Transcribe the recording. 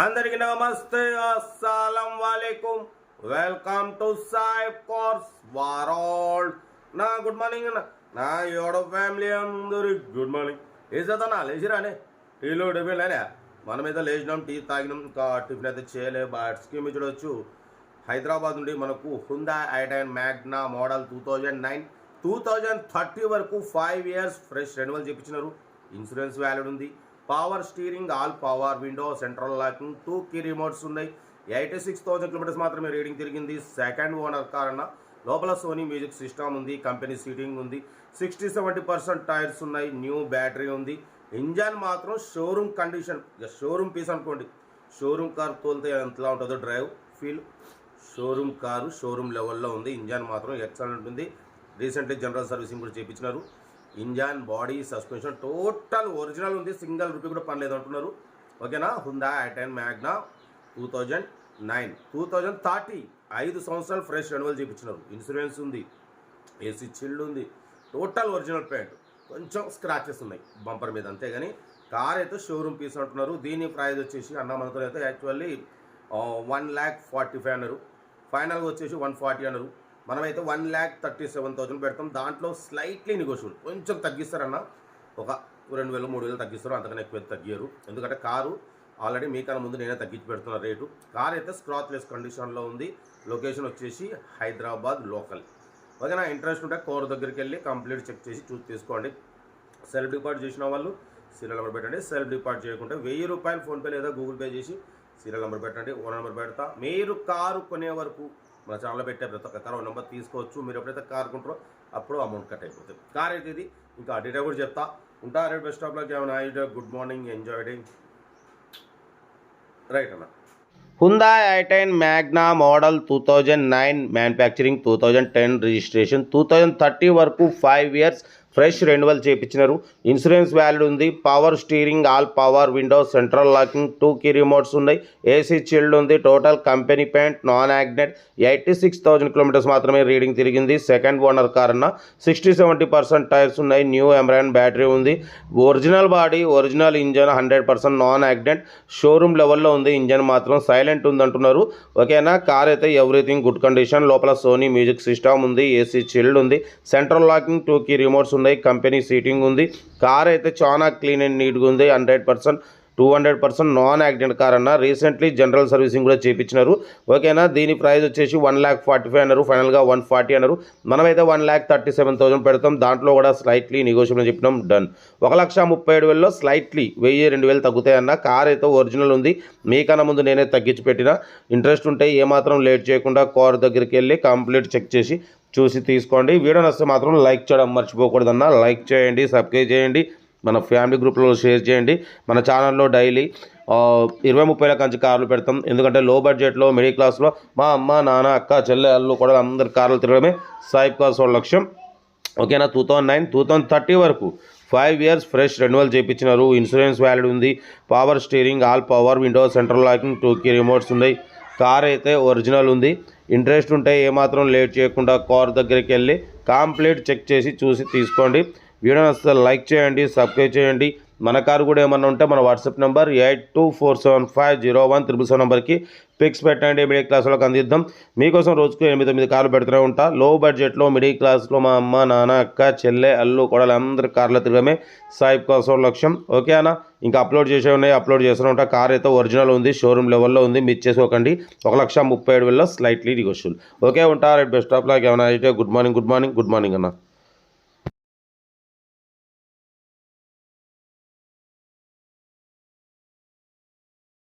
అందరికి నమస్తే అస్సలం వాలేకుమ్ welcome to Sai cars world. నా గుడ్ మార్నింగ్ అన్న. నా యోడో ఫ్యామిలీ అందరి గుడ్ మార్నింగ్. వేసేదన్నా లేచిరానే టీలో టిఫిన్ లేనే మనమైతే లేచినాం టీ తాగినాం ఇంకా టిఫిన్ అయితే చేయలేదు బట్ స్కీమ్ చూడొచ్చు. హైదరాబాద్ నుండి మనకు Hyundai i ten Magna model two thousand nine two thousand thirty వరకు ఫైవ్ ఇయర్స్ ఫ్రెష్ రెన్యువల్ చెప్పించినారు ఇన్సూరెన్స్ వ్యాలిడ్ ఉంది. Power steering all power window central locking two key remotes ఉన్నాయి. ఎయిటీ సిక్స్ థౌసండ్ కిలోమీటర్స్ మాత్రమే reading తిరిగింది. Second owner కారణ లోపల Sony music system ఉంది company seating ఉంది. సిక్స్టీ సెవెంటీ పర్సెంట్ టైర్స్ ఉన్నాయి న్యూ బ్యాటరీ ఉంది. ఇంజన్ మాత్రం షోరూమ్ కండిషన్ ఇక షోరూమ్ పీస్ అనుకోండి. షోరూమ్ కార్ తోలితే ఎంతలా ఉంటుందో drive feel. Showroom car showroom లెవెల్లో ఉంది. ఇంజన్ మాత్రం ఎక్సలెంట్ ఉంది. రీసెంట్లీ జనరల్ సర్వీసింగ్ కూడా చేయించినారు engine body suspension. Total original ఉంది. సింగిల్ రూపీ కూడా పనిలేదు అంటున్నారు. ఓకేనా? Hyundai i ten Magna two thousand nine two thousand thirty ఐదు సంవత్సరాలు ఫ్రెష్ రెన్యువల్ చేయించినారు ఇన్సూరెన్స్ ఉంది. ఏసీ చిల్డ్ ఉంది. Total original paint. కొంచెం స్క్రాచెస్ ఉన్నాయి. బంపర్ మీద అంతేగాని కార్ అయితే షోరూమ్ పీస్ అంటున్నారు. దీని ప్రైస్ వచ్చేసి అన్న మనతో అయితే actually one lakh forty five అన్నారు. ఫైనల్గా వచ్చేసి వన్ ఫార్టీ అన్నారు. మనమైతే one lakh thirty seven thousand పెడతాం. దాంట్లో స్లైట్లీ నెగోషియబుల్ కొంచెం తగ్గిస్తారన్న ఒక రెండు వేలు మూడు వేలు తగ్గిస్తారు. అంతకన్నా ఎక్కువ తగ్గారు ఎందుకంటే కారు ఆల్రెడీ మీకన్నా ముందు నేనే తగ్గించి పెడుతున్న రేటు. కార్ అయితే స్క్రాత్లెస్ కండిషన్లో ఉంది. లొకేషన్ వచ్చేసి హైదరాబాద్ లోకల్. ఓకేనా? ఇంట్రెస్ట్ ఉంటే కోర్ దగ్గరికి వెళ్ళి కంప్లీట్ చెక్ చేసి చూసి తీసుకోండి. సెల్ఫ్ డిపాజిట్ చేసిన వాళ్ళు సీరియల్ నెంబర్ పెట్టండి. సెల్ఫ్ డిపాజిట్ చేయకుంటే వెయ్యి రూపాయలు ఫోన్పే లేదా గూగుల్ పే చేసి సీరియల్ నెంబర్ పెట్టండి. ఓన్ నెంబర్ పెడతా. మీరు కారు కొనే వరకు మన ఛానల్లో పెట్టే ప్రతి ఒక్క కారు నెంబర్ తీసుకోవచ్చు. మీరు ఎప్పుడైతే కార్ కొంటారో అప్పుడు అమౌంట్ కట్ అయిపోతుంది. కార్ అయితే ఇది ఇంకా డీటెయిల్ కూడా చెప్తా. ఉంటా రేపు బెస్ట్ ఆఫ్ లక్ ఏమైనా good morning enjoy day right అన్న. Hyundai i ten Magna model two thousand nine manufacturing two thousand ten registration two thousand thirty వరకు ఫైవ్ ఇయర్స్ ఫ్రెష్ రెన్యువల్ చేయించినారు ఇన్సూరెన్స్ వ్యాలిడ్ ఉంది. Power steering all power window central locking two key remotes ఉన్నాయి. AC chilled ఉంది. Total company paint non యాగ్నెట్ eighty six thousand kilometres మాత్రమే reading తిరిగింది. Second owner car అన్న. Sixty seventy percent tyres ఉన్నాయి. New Amaron battery ఉంది. Original body original engine hundred percent non accident showroom లెవెల్లో ఉంది. ఇంజన్ మాత్రం సైలెంట్ ఉంది అంటున్నారు ఓకేనా? కార్ అయితే ఎవ్రీథింగ్ గుడ్ కండిషన్. లోపల సోనీ మ్యూజిక్ సిస్టమ్ ఉంది. ఏసీ చిల్డ్ ఉంది. Central locking two key remotes ఉన్నాయి. కంపెనీ సీటింగ్ ఉంది. కార్ అయితే చాలా క్లీన్ అండ్ నీట్గా ఉంది. Hundred percent two hundred percent non accident car అన్న. రీసెంట్లీ జనరల్ సర్వీసింగ్ కూడా చేయించినారు ఓకేనా? దీని ప్రైస్ వచ్చేసి వన్ ల్యాక్ ఫార్టీ ఫైవ్ అన్నారు. ఫైనల్గా వన్ ఫార్టీ అన్నారు. మనమైతే one lakh thirty seven thousand పెడతాం. దాంట్లో కూడా స్లైట్లీ నెగోషియబుల్ చెప్పినాం. డన్ ఒక లక్ష ముప్పై ఏడు వేలలో స్లైట్లీ వెయ్యి రెండు వేలు తగ్గుతాయన్న కార్ అయితే ఒరిజినల్ ఉంది. మీకన్నా ముందు నేనే తగ్గించి పెట్టిన. ఇంట్రెస్ట్ ఉంటే ఏమాత్రం లేట్ చేయకుండా కార్ దగ్గరికి వెళ్ళి కంప్లీట్ చెక్ చేసి చూసి తీసుకోండి. వీడియో నచ్చితే మాత్రం లైక్ చేయడం మర్చిపోకూడదన్న. లైక్ చేయండి సబ్స్క్రైబ్ చేయండి. మన ఫ్యామిలీ గ్రూప్లో షేర్ చేయండి. మన ఛానల్లో డైలీ ఇరవై ముప్పై కంచి కార్లు పెడతాం. ఎందుకంటే లో బడ్జెట్లో మిడిల్ క్లాస్లో మా అమ్మ నాన్న అక్క చెల్లె అల్లు కూడా అందరు కార్లు తిరగడమే సాయిబ్ క్లాస్ వాళ్ళ లక్ష్యం. ఓకేనా? Two thousand nine two thousand thirty వరకు ఫైవ్ ఇయర్స్ ఫ్రెష్ రెన్యువల్ చేయించినారు ఇన్సూరెన్స్ వ్యాలిడ్ ఉంది. Power steering all power window central locking two key remotes ఉన్నాయి. కార్ అయితే ఒరిజినల్ ఉంది. ఇంట్రెస్ట్ ఉంటే ఏమాత్రం లేట్ చేయకుండా కార్ దగ్గరికి వెళ్ళి కంప్లీట్ చెక్ చేసి చూసి తీసుకోండి. వీడియో నచ్చితే లైక్ చేయండి సబ్స్క్రైబ్ చేయండి. మన కారు కూడా ఏమన్నా ఉంటే మన WhatsApp number eight two four seven five zero one triple seven నెంబర్కి పిక్స్ పెట్టండి. మిడిల్ క్లాస్ వాళ్ళకి అందిద్దాం. మీకోసం రోజుకు ఎనిమిది తొమ్మిది కార్లు పెడుతూనే ఉంటా. లో బడ్జెట్లో మిడిల్ క్లాస్లో మా అమ్మ నాన్న అక్క చెల్లె అల్లు కూడా అందరి కార్లు తిరగడమే సాయిబ్ కోసం లక్ష్యం. ఓకే అన్న? ఇంకా అప్లోడ్ చేసే ఉన్నాయి అప్లోడ్ చేస్తూనే ఉంటా. కార్ అయితే ఒరిజినల్ ఉంది షోరూమ్ లెవెల్లో ఉంది. మీరు చేసుకోకండి. ఒక లక్ష ముప్పై ఏడు వేలలో స్లైట్లీ నెగోషియల్ ఓకే ఉంటా. Right best of luck. ఏమైనా అయితే good morning good morning good morning అన్న.